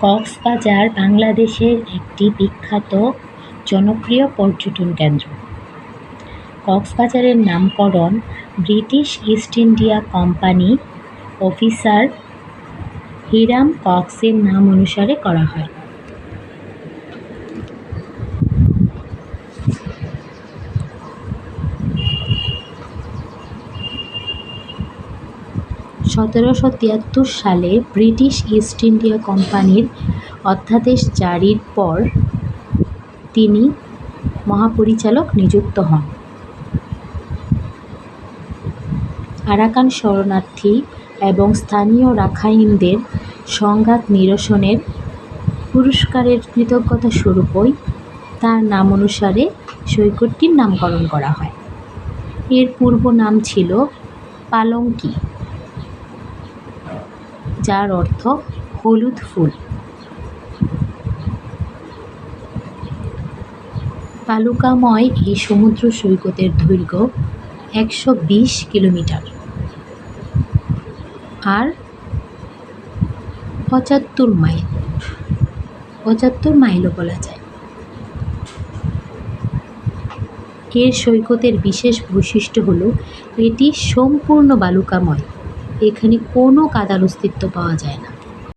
কক্সবাজার, বাংলাদেশের একটি বিখ্যাত জনপ্রিয় পর্যটন কেন্দ্র। কক্সবাজারের নামকরণ British East India company officer Hiram কক্সের নাম অনুসারে করা হয়। সতেরোশো তিয়াত্তর সালে ব্রিটিশ ইস্ট ইন্ডিয়া কোম্পানির অধ্যাদেশ জারির পর তিনি মহাপরিচালক নিযুক্ত হন। আরাকান শরণার্থী এবং স্থানীয় রাখাইনদের সংঘাত নিরসনের পুরস্কারের কৃতজ্ঞতা স্বরূপই তার নাম অনুসারে সৈকতটির নামকরণ করা হয়। এর পূর্ব নাম ছিল পালঙ্কি। যার অর্থ হলুদ ফুল। বালুকাময় এই সমুদ্র সৈকতের দৈর্ঘ্য একশো বিশ কিলোমিটার। আর পঁচাত্তর মাইল। পঁচাত্তর মাইলও বলা যায়। এর সৈকতের বিশেষ বৈশিষ্ট্য হলো এটি সম্পূর্ণ বালুকাময়। এখানে কোনো কাদার অস্তিত্ব পাওয়া যায় না।